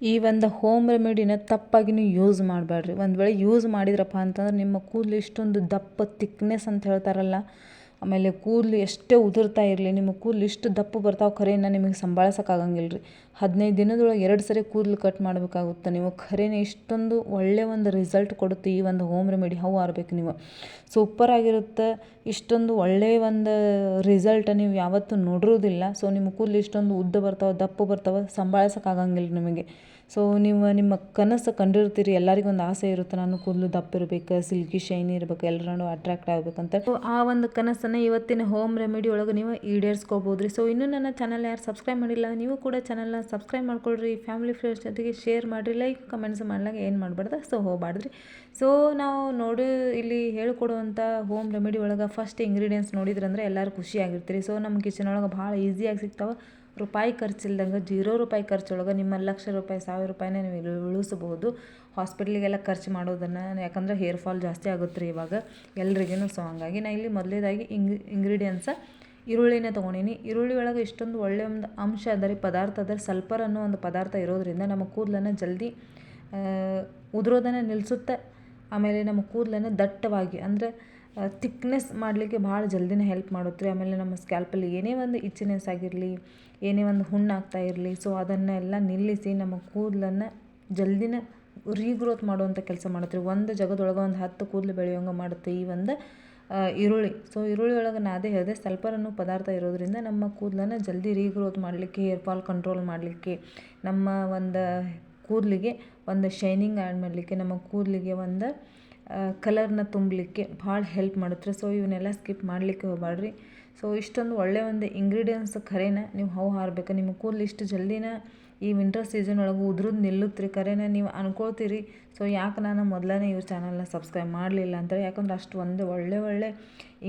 ಈ ಒಂದು ಹೋಮ್ ರೆಮಿಡಿನ ತಪ್ಪಾಗಿ ಯೂಸ್ ಮಾಡಬೇಡ್ರಿ ಒಂದು ವೇಳೆ ಯೂಸ್ ಮಾಡಿದ್ರಪ್ಪ ಅಂತಂದ್ರೆ ನಿಮ್ಮ ಕೂದಲು ಇಷ್ಟೊಂದು ದಪ್ಪ ತಿಕ್ನೆಸ್ ಅಂತ ಹೇಳ್ತಾರಲ್ಲ ಆಮೇಲೆ ಕೂದಲು ಎಷ್ಟೇ ಉದುರ್ತಾ ಇರಲಿ ನಿಮ್ಮ ಕೂದಲು ಇಷ್ಟು ದಪ್ಪ ಬರ್ತಾವೆ ಖರೇನ ನಿಮಗೆ ಸಂಭಾಳ್ಸೋಕ್ಕಾಗಂಗಿಲ್ಲ ರೀ ಹದಿನೈದು ದಿನದೊಳಗೆ ಎರಡು ಸರಿ ಕೂದಲು ಕಟ್ ಮಾಡಬೇಕಾಗುತ್ತೆ ನೀವು. ಖರೇನೆ ಇಷ್ಟೊಂದು ಒಳ್ಳೆಯ ಒಂದು ರಿಸಲ್ಟ್ ಕೊಡುತ್ತೆ ಈ ಒಂದು ಹೋಮ್ ರೆಮಿಡಿ ಹೌ ಆರ್ಬೇಕು ನೀವು. ಸೂಪರ್ ಆಗಿರುತ್ತೆ. ಇಷ್ಟೊಂದು ಒಳ್ಳೆಯ ಒಂದು ರಿಸಲ್ಟ್ ನೀವು ಯಾವತ್ತೂ ನೋಡಿರೋದಿಲ್ಲ ಸೊ ನಿಮ್ಮ ಕೂದಲು ಇಷ್ಟೊಂದು ಉದ್ದ ಬರ್ತಾವೆ, ದಪ್ಪ ಬರ್ತಾವೆ ಸಂಭಾಳ್ಸೋಕ್ಕಾಗಂಗಿಲ್ಲ ನಿಮಗೆ. ಸೊ ನೀವು ನಿಮ್ಮ ಕನಸು ಕಂಡಿರ್ತೀರಿ, ಎಲ್ಲರಿಗೂ ಒಂದು ಆಸೆ ಇರುತ್ತೆ, ನಾನು ಕೂದಲು ದಪ್ಪ ಇರಬೇಕು ಸಿಲ್ಕಿ, ಶೈನಿ ಇರಬೇಕು ಎಲ್ಲರೂ ಅಟ್ರಾಕ್ಟ್ ಆಗಬೇಕಂತ ಆ ಒಂದು ಕನಸನ್ನು ಇವತ್ತಿನ ಹೋಮ್ ರೆಮಿಡಿ ಒಳಗೆ ನೀವು ಈಡೇರಿಸ್ಕೋಬೋದು ರೀ ಸೊ ಇನ್ನೂ ನನ್ನ ಚಾನಲ್ ಯಾರು ಸಬ್ಸ್ಕ್ರೈಬ್ ಮಾಡಿಲ್ಲ, ನೀವು ಕೂಡ ಚಾನಲ್ನ ಸಬ್ಸ್ಕ್ರೈಬ್ ಮಾಡ್ಕೊಳ್ರಿ. ಫ್ಯಾಮಿಲಿ ಫ್ರೆಂಡ್ಸ್ ಜೊತೆಗೆ ಶೇರ್ ಮಾಡಿರಿ ಲೈಕ್ ಕಮೆಂಟ್ಸ್ ಮಾಡಲಾಗ ಏನು ಮಾಡಬಾರ್ದು? ಸೊ ಹೋಗಬಾರ್ದ್ರಿ. ಸೊ ನಾವು ನೋಡಿ, ಇಲ್ಲಿ ಹೇಳ್ಕೊಡುವಂಥ ಹೋಮ್ ರೆಮಿಡಿ ಒಳಗೆ ಫಸ್ಟ್ ಇಂಗ್ರೀಡಿಯೆಂಟ್ಸ್ ನೋಡಿದ್ರಂದ್ರೆ ಎಲ್ಲರೂ ಖುಷಿಯಾಗಿರ್ತೀರಿ ಸೊ ನಮ್ಮ ಕಿಚನ್ ಒಳಗೆ ಭಾಳ ಈಸಿಯಾಗಿ ಸಿಗ್ತಾವೆ. ರೂಪಾಯಿ ಖರ್ಚಿಲ್ದಂಗೆ, ಜೀರೋ ರೂಪಾಯಿ ಖರ್ಚೊಳಗೆ ನಿಮ್ಮ ಲಕ್ಷ ರೂಪಾಯಿ, ಸಾವಿರ ರೂಪಾಯಿನೇ ನೀವು ಉಳಿಸಬಹುದು ಹಾಸ್ಪಿಟ್ಲಿಗೆಲ್ಲ ಖರ್ಚು ಮಾಡೋದನ್ನು, ಯಾಕಂದ್ರೆ ಹೇರ್ ಫಾಲ್ ಜಾಸ್ತಿ ಆಗುತ್ತೆ ರೀ ಇವಾಗ. ಎಲ್ರಿಗೂ ಸೊ ಹಂಗಾಗಿ ನಾ ಇಲ್ಲಿ ಮೊದಲೇದಾಗಿ ಇಂಗ್ ಇಂಗ್ರೀಡಿಯೆಂಟ್ಸ ಈರುಳ್ಳಿನೇ ತೊಗೊಂಡೀನಿ. ಈರುಳ್ಳಿ ಒಳಗೆ ಇಷ್ಟೊಂದು ಒಳ್ಳೆಯ ಒಂದು ಅಂಶ ಅದ ರೀ ಪದಾರ್ಥ ಅದ. ಸಲ್ಪರ್ ಅನ್ನೋ ಒಂದು ಪದಾರ್ಥ ಇರೋದ್ರಿಂದ ನಮ್ಮ ಕೂದಲನ್ನು ಜಲ್ದಿ ಉದುರೋದನ್ನು ನಿಲ್ಲಿಸುತ್ತೆ ಆಮೇಲೆ ನಮ್ಮ ಕೂದಲನ್ನು ದಟ್ಟವಾಗಿ, ಅಂದರೆ ತಿಕ್ನೆಸ್ ಮಾಡಲಿಕ್ಕೆ ಭಾಳ ಜಲ್ದಿನೇ ಹೆಲ್ಪ್ ಮಾಡುತ್ತೆ. ಆಮೇಲೆ ನಮ್ಮ ಸ್ಕ್ಯಾಲ್ಪಲ್ಲಿ ಏನೇ ಒಂದು ಇಚ್ಚಿನೆಸ್ ಆಗಿರಲಿ, ಏನೇ ಒಂದು ಹುಣ್ಣಾಗ್ತಾ ಇರಲಿ ಸೊ ಅದನ್ನೆಲ್ಲ ನಿಲ್ಲಿಸಿ ನಮ್ಮ ಕೂದಲನ್ನು ಜಲ್ದಿನ ರೀಗ್ರೋತ್ ಮಾಡುವಂಥ ಕೆಲಸ ಮಾಡುತ್ತೆ. ಒಂದು ಜಗದೊಳಗೆ ಒಂದು ಹತ್ತು ಕೂದಲು ಬೆಳೆಯೋಂಗೆ ಮಾಡುತ್ತೆ ಈ ಒಂದು ಈರುಳ್ಳಿ. ಸೊ ಈರುಳ್ಳಿ ಒಳಗೆ ನಾ ಅದೇ ಹೇಳಿದೆ ಸಲ್ಫರ್ ಪದಾರ್ಥ ಇರೋದ್ರಿಂದ ನಮ್ಮ ಕೂದಲನ್ನು ಜಲ್ದಿ ರೀಗ್ರೋತ್ ಮಾಡಲಿಕ್ಕೆ ಹೇರ್ ಫಾಲ್ ಕಂಟ್ರೋಲ್ ಮಾಡಲಿಕ್ಕೆ, ನಮ್ಮ ಒಂದು ಕೂದಲಿಗೆ ಒಂದು ಶೈನಿಂಗ್ ಆ್ಯಡ್ ಮಾಡಲಿಕ್ಕೆ, ನಮ್ಮ ಕೂದಲಿಗೆ ಒಂದು ಕಲರ್ನ ತುಂಬಲಿಕ್ಕೆ ಭಾಳ ಹೆಲ್ಪ್ ಮಾಡುತ್ತೆ. ಸೊ ಇವನ್ನೆಲ್ಲ ಸ್ಕಿಪ್ ಮಾಡಲಿಕ್ಕೆ ಹೋಗಬೇಡ್ರಿ ಸೊ ಇಷ್ಟೊಂದು ಒಳ್ಳೆಯ ಒಂದು ಇಂಗ್ರೀಡಿಯೆಂಟ್ಸ್ ಖರೇನ ನೀವು ಹೌ ಹಾರಬೇಕು. ನಿಮ್ಮ ಕೂದಲು ಇಷ್ಟು ಜಲ್ದಿನ ಈ ವಿಂಟರ್ ಸೀಸನ್ ಒಳಗೆ ಉದ್ರದ್ದು ನಿಲ್ಲುತ್ತೀರಿ ಖರೇನ ನೀವು ಅನ್ಕೊಳ್ತೀರಿ. ಸೊ ಯಾಕೆ ನಾನು ಮೊದಲನೇ ಇವ್ರ ಚಾನಲ್ನ ಸಬ್ಸ್ಕ್ರೈಬ್ ಮಾಡಲಿಲ್ಲ ಅಂತಾರೆ ಯಾಕಂದ್ರೆ ಅಷ್ಟು ಒಂದು ಒಳ್ಳೆ ಒಳ್ಳೆ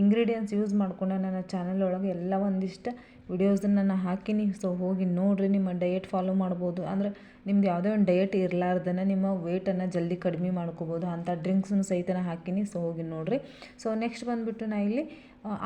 ಇಂಗ್ರೀಡಿಯೆಂಟ್ಸ್ ಯೂಸ್ ಮಾಡ್ಕೊಂಡು ನನ್ನ ಚಾನಲ್ ಒಳಗೆ ಎಲ್ಲ ಒಂದಿಷ್ಟು ವಿಡಿಯೋಸನ್ನು ನಾನು ಹಾಕಿನಿ. ಸೊ ಹೋಗಿ ನೋಡಿರಿ ನಿಮ್ಮ ಡಯಟ್ ಫಾಲೋ ಮಾಡ್ಬೋದು. ಅಂದ್ರೆ ನಿಮ್ದು ಯಾವುದೇ ಒಂದು ಡಯಟ್ ಇರಲಾರ್ದನ ನಿಮ್ಮ ವೇಟನ್ನು ಜಲ್ದಿ ಕಡಿಮೆ ಮಾಡ್ಕೋಬೋದು. ಅಂಥ ಡ್ರಿಂಕ್ಸನ್ನು ಸಹಿತ ಹಾಕಿನಿ. ಸೊ ಹೋಗಿ ನೋಡಿರಿ. ಸೊ ನೆಕ್ಸ್ಟ್ ಬಂದುಬಿಟ್ಟು ನಾ ಇಲ್ಲಿ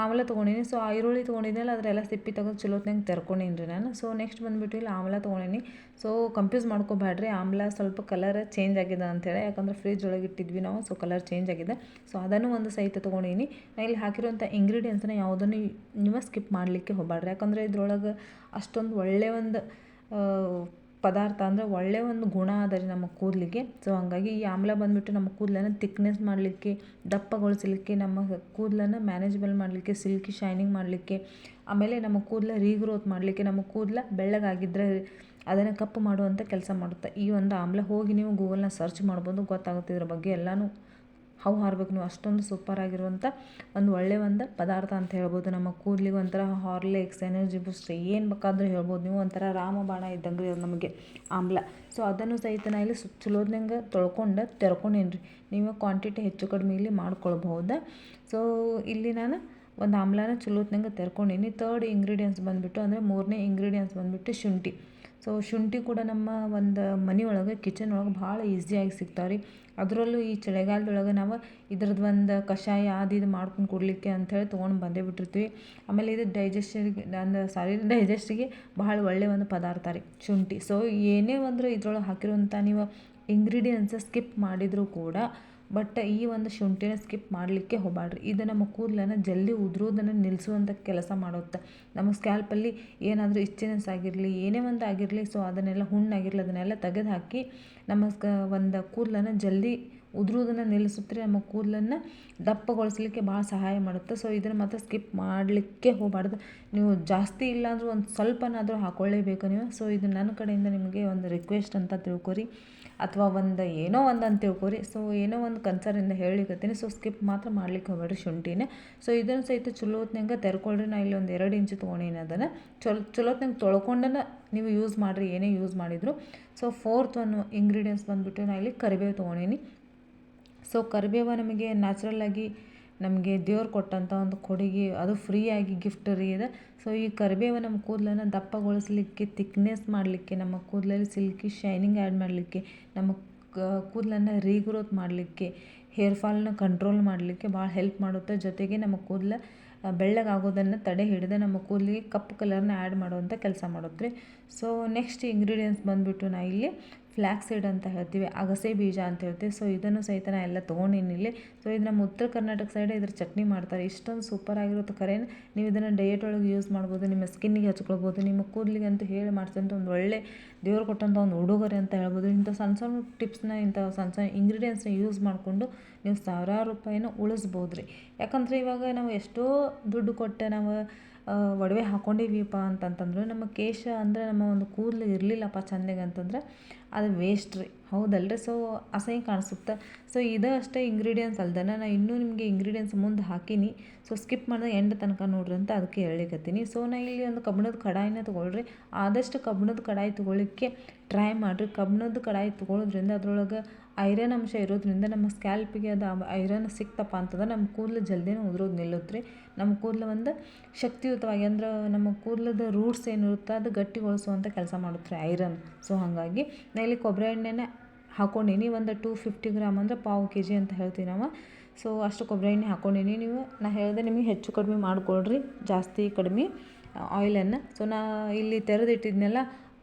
ಆಮ್ಲ ತೊಗೊಂಡಿನಿ. ಸೊ ಆ ಈರುಳ್ಳಿ ತೊಗೊಂಡಿದ್ದೆಲ್ಲ ಅದರೆಲ್ಲ ಸಿಪ್ಪಿ ತೆಗೆದು ಚಲೋತ್ನಾಗ ತೆರ್ಕೊಂಡೀನಿ ರೀ ನಾನು. ಸೊ ನೆಕ್ಸ್ಟ್ ಬಂದುಬಿಟ್ಟು ಇಲ್ಲಿ ಆಮ್ಲ ತೊಗೊಂಡೀನಿ. ಸೊ ಕಂಪ್ಯೂಸ್ ಮಾಡ್ಕೋಬೇಡ್ರಿ ಆಮ್ಲ ಸ್ವಲ್ಪ ಕಲರ್ ಚೇಂಜ್ ಆಗಿದೆ ಅಂತೇಳಿ ಯಾಕಂದ್ರೆ ಫ್ರಿಜ್ ಒಳಗೆ ಇಟ್ಟಿದ್ವಿ ನಾವು ಸೊ ಕಲರ್ ಚೇಂಜ್ ಆಗಿದೆ. ಸೊ ಅದನ್ನು ಒಂದು ಸಹಿತ ತೊಗೊಂಡೀನಿ. ನಾ ಇಲ್ಲಿ ಹಾಕಿರೋಂಥ ಇಂಗ್ರೀಡಿಯೆಂಟ್ಸ್ನ ಯಾವುದನ್ನು ನೀವು ಸ್ಕಿಪ್ ಮಾಡಲಿಕ್ಕೆ ಹೋಗಬೇಡ್ರಿ ಯಾಕಂದರೆ ಇದ್ರೊಳಗೆ ಅಷ್ಟೊಂದು ಒಳ್ಳೆಯ ಒಂದು ಪದಾರ್ಥ ಅಂದರೆ ಒಳ್ಳೆಯ ಒಂದು ಗುಣ ಅದ ರೀ ನಮ್ಮ ಕೂದಲಿಗೆ. ಸೊ ಹಂಗಾಗಿ ಈ ಆಮ್ಲ ಬಂದುಬಿಟ್ಟು ನಮ್ಮ ಕೂದಲನ್ನು ತಿಕ್ನೆಸ್ ಮಾಡಲಿಕ್ಕೆ, ದಪ್ಪಗೊಳಿಸಲಿಕ್ಕೆ, ನಮ್ಮ ಕೂದಲನ್ನು ಮ್ಯಾನೇಜಬಲ್ ಮಾಡಲಿಕ್ಕೆ ಸಿಲ್ಕಿ ಶೈನಿಂಗ್ ಮಾಡಲಿಕ್ಕೆ, ಆಮೇಲೆ ನಮ್ಮ ಕೂದಲ ರೀಗ್ರೋತ್ ಮಾಡಲಿಕ್ಕೆ, ನಮ್ಮ ಕೂದಲ ಬೆಳ್ಳಗಾಗಿದ್ದರೆ ಅದನ್ನು ಕಪ್ಪು ಮಾಡುವಂಥ ಕೆಲಸ ಮಾಡುತ್ತೆ. ಈ ಒಂದು ಆಮ್ಲ ಹೋಗಿ ನೀವು ಗೂಗಲ್ನ ಸರ್ಚ್ ಮಾಡ್ಬೋದು, ಗೊತ್ತಾಗುತ್ತೆ ಇದ್ರ ಬಗ್ಗೆ ಎಲ್ಲನೂ. ಹೌ ಹಾರ್ಬೇಕು ನೀವು ಅಷ್ಟೊಂದು ಸೂಪರ್ ಆಗಿರುವಂಥ ಒಂದು ಒಳ್ಳೆಯ ಒಂದು ಪದಾರ್ಥ ಅಂತ ಹೇಳ್ಬೋದು. ನಮ್ಮ ಕೂದಲಿಗೆ ಒಂಥರ ಹಾರ್ಲಿಕ್ಸ್ ಎನರ್ಜಿ ಬೂಸ್ಟ್ ಏನು ಬೇಕಾದರೂ ಹೇಳ್ಬೋದು. ನೀವು ಒಂಥರ ರಾಮಬಾಣ ಇದ್ದಂಗೆ ರೀ ನಮಗೆ ಆಮ್ಲ. ಸೊ ಅದನ್ನು ಸಹಿತ ನಾ ಇಲ್ಲಿ ಚಲೋದ್ನಂಗೆ ತೊಳ್ಕೊಂಡು ತೆರ್ಕೊಂಡೇನಿ ರೀ ನೀವು ಕ್ವಾಂಟಿಟಿ ಹೆಚ್ಚು ಕಡಿಮೆ ಇಲ್ಲಿ ಮಾಡ್ಕೊಳ್ಬಹುದು. ಸೊ ಇಲ್ಲಿ ನಾನು ಒಂದು ಆಮ್ಲನ ಚಲೋತ್ನಂಗೆ ತೆರ್ಕೊಂಡೀನಿ. ತರ್ಡ್ ಇಂಗ್ರೀಡಿಯೆಂಟ್ಸ್ ಬಂದುಬಿಟ್ಟು ಅಂದರೆ ಮೂರನೇ ಇಂಗ್ರೀಡಿಯೆಂಟ್ಸ್ ಬಂದುಬಿಟ್ಟು ಶುಂಠಿ. ಸೊ ಶುಂಠಿ ಕೂಡ ನಮ್ಮ ಒಂದು ಮನೆ ಒಳಗೆ ಕಿಚನ್ ಒಳಗೆ ಭಾಳ ಈಸಿಯಾಗಿ ಸಿಗ್ತಾವೆ ರೀ ಅದರಲ್ಲೂ ಈ ಚಳಿಗಾಲದೊಳಗೆ ನಾವು ಇದ್ರದ್ದು ಒಂದು ಕಷಾಯ ಅದು ಇದು ಮಾಡ್ಕೊಂಡು ಕೊಡಲಿಕ್ಕೆ ಅಂಥೇಳಿ ತೊಗೊಂಡು ಬಂದೇ ಬಿಟ್ಟಿರ್ತೀವಿ. ಆಮೇಲೆ ಇದು ಡೈಜೆಸ್ಟಿಗೆ ಅಂದ್ರೆ ಸಾರಿ ಡೈಜೆಸ್ಟಿಗೆ ಬಹಳ ಒಳ್ಳೆಯ ಒಂದು ಪದಾರ್ಥ ರೀ, ಶುಂಠಿ. ಸೊ ಏನೇ ಒಂದು ಇದ್ರೊಳಗೆ ಹಾಕಿರುವಂಥ ನೀವು ಇಂಗ್ರೀಡಿಯೆಂಟ್ಸ್ ಸ್ಕಿಪ್ ಮಾಡಿದರೂ ಕೂಡ ಬಟ್ ಈ ಒಂದು ಶುಂಠಿನ ಸ್ಕಿಪ್ ಮಾಡಲಿಕ್ಕೆ ಹೋಗಬೇಡ್ರಿ ಇದು ನಮ್ಮ ಕೂದಲನ್ನು ಜಲ್ದಿ ಉದುರೋದನ್ನು ನಿಲ್ಲಿಸುವಂಥ ಕೆಲಸ ಮಾಡುತ್ತೆ. ನಮ್ಮ ಸ್ಕ್ಯಾಲ್ಪಲ್ಲಿ ಏನಾದರೂ ಇಚ್ಚಿನೆಸ್ ಆಗಿರಲಿ, ಏನೇ ಒಂದು ಆಗಿರಲಿ ಸೊ ಅದನ್ನೆಲ್ಲ ಹುಣ್ಣಾಗಿರಲಿ, ಅದನ್ನೆಲ್ಲ ತೆಗೆದು ಹಾಕಿ ನಮ್ಮ ಸ್ಕ ಒಂದು ಕೂದಲನ್ನು ಜಲ್ದಿ ಉದುರೋದನ್ನು ನಿಲ್ಲಿಸುತ್ತೆ ನಮ್ಮ ಕೂದಲನ್ನು ದಪ್ಪಗೊಳಿಸಲಿಕ್ಕೆ ಭಾಳ ಸಹಾಯ ಮಾಡುತ್ತೆ. ಸೊ ಇದನ್ನು ಮಾತ್ರ ಸ್ಕಿಪ್ ಮಾಡಲಿಕ್ಕೆ ಹೋಗಬಾರ್ದು ನೀವು ಜಾಸ್ತಿ ಇಲ್ಲಾಂದರೂ ಒಂದು ಸ್ವಲ್ಪನಾದರೂ ಹಾಕ್ಕೊಳ್ಳೇಬೇಕು ನೀವು. ಸೊ ಇದು ನನ್ನ ಕಡೆಯಿಂದ ನಿಮಗೆ ಒಂದು ರಿಕ್ವೆಸ್ಟ್ ಅಂತ ತಿಳ್ಕೊರಿ. ಅಥವಾ ಒಂದು ಏನೋ ಒಂದು ಅಂತ ತಿಳ್ಕೊರಿ. ಸೊ ಏನೋ ಒಂದು ಕನ್ಸರ್ನಿಂದ ಹೇಳಿಕತ್ತೀನಿ ಸೊ ಸ್ಕಿಪ್ ಮಾತ್ರ ಮಾಡ್ಲಿಕ್ಕೆ ಹೋಗಬೇಡ್ರಿ ಶುಂಠಿನೇ. ಸೊ ಇದನ್ನು ಸಹಿತ ಚಲೋತ್ನಂಗೆ ತೆರ್ಕೊಳ್ರಿ. ನಾ ಇಲ್ಲಿ ಒಂದು ಎರಡು ಇಂಚು ತೊಗೊಂಡೀನಿ ಅದನ್ನು. ಚಲೋ ಚಲೋತ್ನಂಗೆ ತೊಳ್ಕೊಂಡನ ನೀವು ಯೂಸ್ ಮಾಡಿರಿ. ಏನೇ ಯೂಸ್ ಮಾಡಿದ್ರು. ಸೊ ಫೋರ್ತ್ ಒನ್ ಇಂಗ್ರೀಡಿಯೆಂಟ್ಸ್ ಬಂದುಬಿಟ್ಟು ನಾ ಇಲ್ಲಿ ಕರಿಬೇವು ತೊಗೊಂಡೀನಿ. ಸೊ ಕರಿಬೇವು ನಮಗೆ ನ್ಯಾಚುರಲ್ಲಾಗಿ ನಮಗೆ ದೇವ್ರು ಕೊಟ್ಟಂಥ ಒಂದು ಕೊಡುಗೆ, ಅದು ಫ್ರೀಯಾಗಿ ಗಿಫ್ಟ್ ರೀ ಇದೆ. ಸೊ ಈ ಕರಿಬೇವು ನಮ್ಮ ಕೂದಲನ್ನು ದಪ್ಪಗೊಳಿಸ್ಲಿಕ್ಕೆ ತಿಕ್ನೆಸ್ ಮಾಡಲಿಕ್ಕೆ, ನಮ್ಮ ಕೂದಲಲ್ಲಿ ಸಿಲ್ಕಿ ಶೈನಿಂಗ್ ಆ್ಯಡ್ ಮಾಡಲಿಕ್ಕೆ, ನಮ್ಮ ಕೂದಲನ್ನು ರೀಗ್ರೋತ್ ಮಾಡಲಿಕ್ಕೆ ಹೇರ್ ಫಾಲ್ನ ಕಂಟ್ರೋಲ್ ಮಾಡಲಿಕ್ಕೆ ಭಾಳ ಹೆಲ್ಪ್ ಮಾಡುತ್ತೆ. ಜೊತೆಗೆ ನಮ್ಮ ಕೂದಲು ಬೆಳ್ಳಗಾಗೋದನ್ನು ತಡೆ ಹಿಡಿದು ನಮ್ಮ ಕೂದಲಿಗೆ ಕಪ್ಪು ಕಲರ್ನ ಆ್ಯಡ್ ಮಾಡುವಂಥ ಕೆಲಸ ಮಾಡುತ್ತೆ ಸೊ ನೆಕ್ಸ್ಟ್ ಇಂಗ್ರೀಡಿಯೆಂಟ್ಸ್ ಬಂದುಬಿಟ್ಟು ನಾ ಇಲ್ಲಿ ಫ್ಲ್ಯಾಕ್ ಸೀಡ್ ಅಂತ ಹೇಳ್ತೀವಿ, ಅಗಸೆ ಬೀಜ ಅಂತ ಹೇಳ್ತೀವಿ. ಸೊ ಇದನ್ನು ಸಹಿತ ನಾ ಎಲ್ಲ ತೊಗೊಂಡಿನಿ ಇಲ್ಲಿ. ಸೊ ಇದು ನಮ್ಮ ಉತ್ತರ ಕರ್ನಾಟಕ ಸೈಡ್ ಇದ್ರ ಚಟ್ನಿ ಮಾಡ್ತಾರೆ. ಇಷ್ಟೊಂದು ಸೂಪರ್ ಆಗಿರುತ್ತೆ ಕರೆನ್ ನೀವು ಇದನ್ನು ಡಯಟ್ ಒಳಗೆ ಯೂಸ್ ಮಾಡ್ಬೋದು, ನಿಮ್ಮ ಸ್ಕಿನ್ನಿಗೆ ಹಚ್ಕೊಳ್ಬೋದು, ನಿಮ್ಮ ಕೂದಲಿಗೆ ಅಂತೂ ಹೇಳಿ ಮಾಡ್ತಂತ ಒಂದು ಒಳ್ಳೆ ದೇವ್ರು ಕೊಟ್ಟಂಥ ಒಂದು ಉಡುಗೊರೆ ಅಂತ ಹೇಳ್ಬೋದು. ಇಂಥ ಸಣ್ಣ ಸಣ್ಣ ಟಿಪ್ಸ್ನ ಇಂಥ ಸಣ್ಣ ಸಣ್ಣ ಇಂಗ್ರೀಡಿಯೆಂಟ್ಸ್ನ ಯೂಸ್ ಮಾಡಿಕೊಂಡು ನೀವು ಸಾವಿರಾರು ರೂಪಾಯಿನ ಉಳಿಸ್ಬೋದು ರೀ ಯಾಕಂದರೆ ಇವಾಗ ನಾವು ಎಷ್ಟೋ ದುಡ್ಡು ಕೊಟ್ಟೆ ನಾವು ಒಡವೆ ಹಾಕ್ಕೊಂಡಿವೀಪ್ಪ ಅಂತಂತಂದ್ರೆ ನಮ್ಮ ಕೇಶ ಅಂದರೆ ನಮ್ಮ ಒಂದು ಕೂದಲು ಇರಲಿಲ್ಲಪ್ಪ ಚಂದಗೆ ಅಂತಂದ್ರೆ ಅದು ವೇಸ್ಟ್ ರೀ. ಹೌದಲ್ರಿ? ಸೊ ಅಸಹ್ಯ ಕಾಣಿಸುತ್ತೆ. ಸೊ ಇದು ಅಷ್ಟೇ ಇಂಗ್ರೀಡಿಯೆಂಟ್ಸ್ ಅಲ್ದನ ನಾನು ಇನ್ನೂ ನಿಮಗೆ ಇಂಗ್ರೀಡಿಯೆಂಟ್ಸ್ ಮುಂದೆ ಹಾಕೀನಿ. ಸೊ ಸ್ಕಿಪ್ ಮಾಡಿದ ಎಂಡ್ ತನಕ ನೋಡ್ರಿ ಅಂತ ಅದಕ್ಕೆ ಹೇಳಿಕತ್ತೀನಿ. ಸೊ ನಾ ಇಲ್ಲಿ ಒಂದು ಕಬ್ಬಿಣದ ಕಡಾಯಿನ ತೊಗೊಳ್ರಿ. ಆದಷ್ಟು ಕಬ್ಬಿಣದ ಕಡಾಯಿ ತೊಗೊಳ್ಳಿಕ್ಕೆ ಟ್ರೈ ಮಾಡಿರಿ. ಕಬ್ಬಿಣದ ಕಡಾಯಿ ತೊಗೊಳೋದ್ರಿಂದ ಅದರೊಳಗೆ ಐರನ್ ಅಂಶ ಇರೋದ್ರಿಂದ ನಮ್ಮ ಸ್ಕ್ಯಾಲ್ಪಿಗೆ ಅದು ಐರನ್ ಸಿಕ್ತಪ್ಪ ಅಂತಂದ್ರೆ ನಮ್ಮ ಕೂದಲು ಜಲ್ದಿನೇ ಉದುರೋದು ನಿಲ್ಲುತ್ತೆ ರೀ ನಮ್ಮ ಕೂದಲು ಒಂದು ಶಕ್ತಿಯುತವಾಗಿ ಅಂದ್ರೆ ನಮ್ಮ ಕೂದಲದ ರೂಟ್ಸ್ ಏನಿರುತ್ತೆ ಅದು ಗಟ್ಟಿಗೊಳಿಸುವಂಥ ಕೆಲಸ ಮಾಡುತ್ತೆ ಐರನ್ ಸೊ ಹಾಗಾಗಿ ನಾ ಇಲ್ಲಿ ಕೊಬ್ಬರಿ ಎಣ್ಣೆನ ಹಾಕ್ಕೊಂಡೀನಿ ಒಂದು ಟೂ ಫಿಫ್ಟಿ ಗ್ರಾಮ್ ಅಂದರೆ ಪಾವು ಕೆ ಜಿ ಅಂತ ಹೇಳ್ತೀವಿ ನಾವು. ಸೊ ಅಷ್ಟು ಕೊಬ್ಬರಿ ಎಣ್ಣೆ ಹಾಕ್ಕೊಂಡೀನಿ ನೀವು, ನಾ ಹೇಳಿದೆ ನಿಮಗೆ ಹೆಚ್ಚು ಕಡಿಮೆ ಮಾಡಿಕೊಳ್ರಿ. ಜಾಸ್ತಿ ಕಡಿಮೆ ಆಯಿಲನ್ನು ಸೊ ನಾ ಇಲ್ಲಿ ತೆರೆದಿಟ್ಟಿದ್ನೆಲ್ಲ,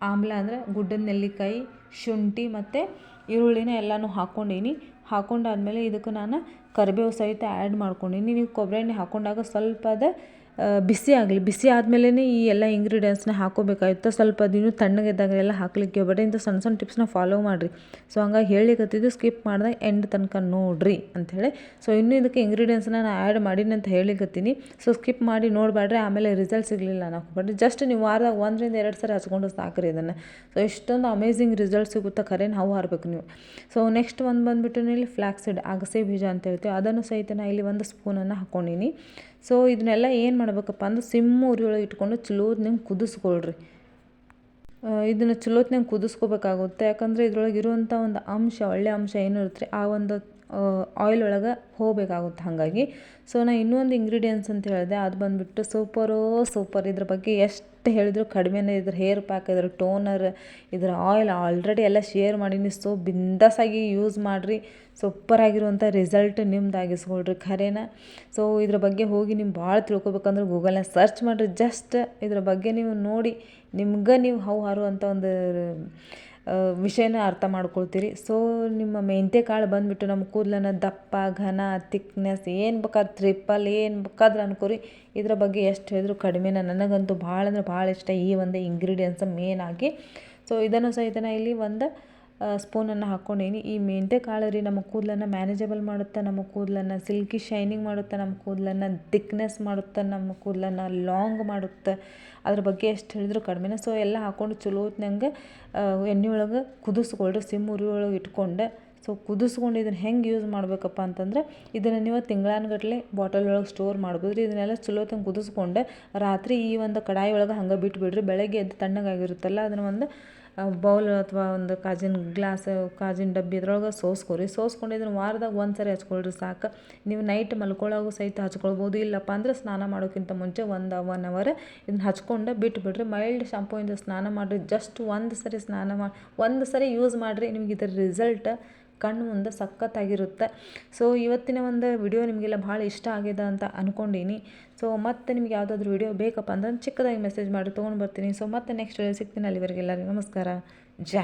ಆಮ್ಲ ಅಂದರೆ ಗುಡ್ಡದ ನೆಲ್ಲಿಕಾಯಿ, ಶುಂಠಿ ಮತ್ತು ಈರುಳ್ಳಿನ ಎಲ್ಲನೂ ಹಾಕ್ಕೊಂಡೀನಿ ಹಾಕ್ಕೊಂಡಾದ್ಮೇಲೆ ಇದಕ್ಕೆ ನಾನು ಕರಿಬೇವು ಸಹಿತ ಆ್ಯಡ್ ಮಾಡ್ಕೊಂಡೀನಿ. ನೀವು ಕೊಬ್ಬರಿ ಎಣ್ಣೆ ಹಾಕ್ಕೊಂಡಾಗ ಅದು ಬಿಸಿ ಆಗಲಿ, ಬಿಸಿ ಆದಮೇಲೆ ಈ ಎಲ್ಲ ಇಂಗ್ರೀಡಿಯೆಂಟ್ಸ್ನ ಹಾಕೋಬೇಕಾಗಿತ್ತು ಸ್ವಲ್ಪ ದಿನ ತಣ್ಣಗಿದ್ದಾಗ ಎಲ್ಲ ಹಾಕ್ಲಿಕ್ಕೆ ಹೋಗ್ಬೇಡಿ ಇಂಥ ಸಣ್ಣ ಸಣ್ಣ ಟಿಪ್ಸ್ನ ಫಾಲೋ ಮಾಡಿರಿ. ಸೊ ಹಂಗಾಗಿ ಹೇಳಿಕತ್ತಿದ್ದು ಸ್ಕಿಪ್ ಮಾಡಿದಾಗ ಎಂಡ್ ತನಕ ನೋಡಿರಿ ಅಂಥೇಳಿ. ಸೊ ಇನ್ನೂ ಇದಕ್ಕೆ ಇಂಗ್ರೀಡಿಯೆಂಟ್ಸ್ನ ನಾನು ಆ್ಯಡ್ ಮಾಡೀನಿ ಅಂತ ಹೇಳಿಕತ್ತೀನಿ. ಸೊ ಸ್ಕಿಪ್ ಮಾಡಿ ನೋಡಬೇಡ್ರಿ ಆಮೇಲೆ ರಿಸಲ್ಟ್ ಸಿಗಲಿಲ್ಲ ಅನ್ನೋಕೆ ಜಸ್ಟ್ ನೀವು ವಾರದಾಗ ಒಂದರಿಂದ ಎರಡು ಸರಿ ಹಚ್ಕೊಂಡು ಸಾಕ್ರಿ ಇದನ್ನು ಸೊ ಇಷ್ಟೊಂದು ಅಮೇಝಿಂಗ್ ರಿಸಲ್ಟ್ ಸಿಗುತ್ತೆ ಖರೇನು ನಾವು ಹಾರಬೇಕು ನೀವು. ಸೊ ನೆಕ್ಸ್ಟ್ ಒಂದು ಬಂದುಬಿಟ್ಟು ಇಲ್ಲಿ ಫ್ಲ್ಯಾಕ್ಸಿಡ್ ಅಗಸೆ ಬೀಜ ಅಂತ ಹೇಳ್ತೀವಿ. ಅದನ್ನು ಸಹಿತ ನಾ ಇಲ್ಲಿ ಒಂದು ಸ್ಪೂನನ್ನು ಹಾಕ್ಕೊಂಡೀನಿ ಸೊ ಇದನ್ನೆಲ್ಲ ಏನು ಮಾಡಬೇಕಪ್ಪ ಅಂದ್ರೆ ಸಿಮ್ಮು ಉರಿಯೊಳಗೆ ಇಟ್ಕೊಂಡು ಚಲೋದ್ನಂಗೆ ಕುದಿಸ್ಕೊಳ್ರಿ. ಇದನ್ನು ಚಲೋತ್ನಂಗೆ ಕುದಿಸ್ಕೋಬೇಕಾಗುತ್ತೆ. ಯಾಕಂದರೆ ಇದ್ರೊಳಗೆ ಇರುವಂಥ ಒಂದು ಅಂಶ ಒಳ್ಳೆಯ ಅಂಶ ಏನಿರುತ್ತೆ ಆ ಒಂದು ಆಯಿಲ್ ಒಳಗೆ ಹೋಗಬೇಕಾಗುತ್ತೆ ಹಾಗಾಗಿ. ಸೊ ನಾನು ಇನ್ನೊಂದು ಇಂಗ್ರೀಡಿಯೆಂಟ್ಸ್ ಅಂತ ಹೇಳಿದೆ. ಅದು ಬಂದುಬಿಟ್ಟು ಸೂಪರೋ ಸೂಪರ್ ಇದ್ರ ಬಗ್ಗೆ ಎಷ್ಟು ಹೇಳಿದ್ರು. ಕಡಿಮೆನೇ ಇದ್ರ ಹೇರ್ ಪ್ಯಾಕ್ ಇದ್ರ ಟೋನರ್ ಇದ್ರ ಆಯಿಲ್ ಆಲ್ರೆಡಿ ಎಲ್ಲ ಶೇರ್ ಮಾಡೀನಿ. ಸೊ ಬಿಂದಾಸಾಗಿ ಯೂಸ್ ಮಾಡಿರಿ. ಸೂಪರಾಗಿರುವಂಥ ರಿಸಲ್ಟ್ ನಿಮ್ದು ಆಗಿಸ್ಕೊಳ್ರಿ ಖರೇನ? ಸೊ ಇದ್ರ ಬಗ್ಗೆ ಹೋಗಿ ನೀವು ಭಾಳ ತಿಳ್ಕೊಬೇಕಂದ್ರೆ ಗೂಗಲ್ನ ಸರ್ಚ್ ಮಾಡಿರಿ. ಜಸ್ಟ್ ಇದ್ರ ಬಗ್ಗೆ ನೀವು ನೋಡಿ, ನಿಮ್ಗೆ ನೀವು ಹೌ ಹಾರುವಂಥ ಒಂದು ವಿಷಯನ ಅರ್ಥ ಮಾಡ್ಕೊಳ್ತೀರಿ. ಸೊ ನಿಮ್ಮ ಮೆಂತೆ ಕಾಳು ಬಂದುಬಿಟ್ಟು ನಮ್ಮ ಕೂದಲನ್ನ ದಪ್ಪ, ಘನ ತಿಕ್ನೆಸ್ ಏನು ಬೇಕಾದ್ರೆ ಟ್ರಿಪ್ಪಲ್ ಏನು ಬೇಕಾದ್ರೆ ಅನ್ಕೋರಿ. ಇದರ ಬಗ್ಗೆ ಎಷ್ಟು ಹೇಳಿದ್ರು ಕಡಿಮೆನ ನನಗಂತೂ ಭಾಳ ಅಂದ್ರೆ ಭಾಳ ಇಷ್ಟ ಈ ಒಂದು ಇಂಗ್ರೀಡಿಯೆಂಟ್ಸ್ ಮೇನ್ ಆಗಿ. ಸೊ ಇದನ್ನು ಸಹಿತ ಇಲ್ಲಿ ಒಂದು ಸ್ಪೂನನ್ನು ಹಾಕ್ಕೊಂಡೀನಿ. ಈ ಮೆಂತೆ ಕಾಳು ರೀ ನಮ್ಮ ಕೂದಲನ್ನು ಮ್ಯಾನೇಜಬಲ್ ಮಾಡುತ್ತೆ, ನಮ್ಮ ಕೂದಲನ್ನು ಸಿಲ್ಕಿ ಶೈನಿಂಗ್ ಮಾಡುತ್ತೆ, ನಮ್ಮ ಕೂದಲನ್ನು ತಿಕ್ನೆಸ್ ಮಾಡುತ್ತೆ, ನಮ್ಮ ಕೂದಲನ್ನು ಲಾಂಗ್ ಮಾಡುತ್ತೆ, ಅದ್ರ ಬಗ್ಗೆ ಎಷ್ಟು ಹೇಳಿದ್ರು ಕಡಿಮೆನ. ಸೊ ಎಲ್ಲ ಹಾಕ್ಕೊಂಡು ಚಲೋ ಹೊತ್ನಂಗೆ ಎಣ್ಣೆ ಒಳಗೆ ಕುದಿಸ್ಕೊಳ್ರಿ, ಸಿಮ್ ಉರಿ ಒಳಗೆ ಇಟ್ಕೊಂಡು. ಸೊ ಕುದಿಸ್ಕೊಂಡು ಇದನ್ನು ಹೆಂಗೆ ಯೂಸ್ ಮಾಡಬೇಕಪ್ಪ ಅಂತಂದ್ರೆ, ಇದನ್ನು ನೀವು ತಿಂಗಳಾನ್ಗಟ್ಲೆ ಬಾಟಲ್ ಒಳಗೆ ಸ್ಟೋರ್ ಮಾಡ್ಬೋದು ರೀ. ಇದನ್ನೆಲ್ಲ ಚಲೋ ತಂಗೆ ಕುದಿಸ್ಕೊಂಡು, ರಾತ್ರಿ ಈ ಒಂದು ಕಡಾಯಿ ಒಳಗೆ ಹಂಗೆ ಬಿಟ್ಬಿಡ್ರಿ. ಬೆಳಗ್ಗೆ ಎದ್ದು ತಣ್ಣಗಾಗಿರುತ್ತಲ್ಲ, ಅದನ್ನು ಒಂದು ಬೌಲ್ ಅಥವಾ ಒಂದು ಕಾಜಿನ ಗ್ಲಾಸ್ ಕಾಜಿನ ಡಬ್ಬಿ ಇದ್ರೊಳಗೆ ಸೋಸ್ಕೊರಿ. ಸೋಸ್ಕೊಂಡು ಇದನ್ನು ವಾರದಾಗ ಒಂದು ಸರಿ ಹಚ್ಕೊಳ್ರಿ ಸಾಕು. ನೀವು ನೈಟ್ ಮಲ್ಕೊಳ್ಳೋಗೂ ಸಹಿತ ಹಚ್ಕೊಳ್ಬೋದು. ಇಲ್ಲಪ್ಪ ಅಂದ್ರೆ ಸ್ನಾನ ಮಾಡೋಕ್ಕಿಂತ ಮುಂಚೆ ಒಂದು ಒನ್ ಅವರ್ ಇದನ್ನ ಹಚ್ಕೊಂಡು ಬಿಟ್ಬಿಡ್ರಿ. ಮೈಲ್ಡ್ ಶಾಂಪೂಯಿಂದ ಸ್ನಾನ ಮಾಡಿರಿ. ಜಸ್ಟ್ ಒಂದು ಸರಿ ಸ್ನಾನ ಮಾಡಿ ಒಂದು ಸರಿ ಯೂಸ್ ಮಾಡಿರಿ. ನಿಮ್ಗೆ ಇದರ ರಿಸಲ್ಟ್ ಕಣ್ಣು ಮುಂದೆ ಸಖತ್ತಾಗಿರುತ್ತೆ. ಸೊ ಇವತ್ತಿನ ಒಂದು ವಿಡಿಯೋ ನಿಮಗೆಲ್ಲ ಭಾಳ ಇಷ್ಟ ಆಗಿದೆ ಅಂತ ಅಂದ್ಕೊಂಡೀನಿ ಸೊ ಮತ್ತೆ ನಿಮ್ಗೆ ಯಾವುದಾದ್ರೂ ವಿಡಿಯೋ ಬೇಕಪ್ಪ ಅಂದ್ರೆ ಚಿಕ್ಕದಾಗಿ ಮೆಸೇಜ್ ಮಾಡಿ, ತೊಗೊಂಡು ಬರ್ತೀನಿ. ಸೊ ಮತ್ತೆ ನೆಕ್ಸ್ಟ್ ಸಿಗ್ತೀನಿ ಅಲ್ಲಿವರೆಗೆಲ್ಲರಿಗೂ ನಮಸ್ಕಾರ. ಜಾ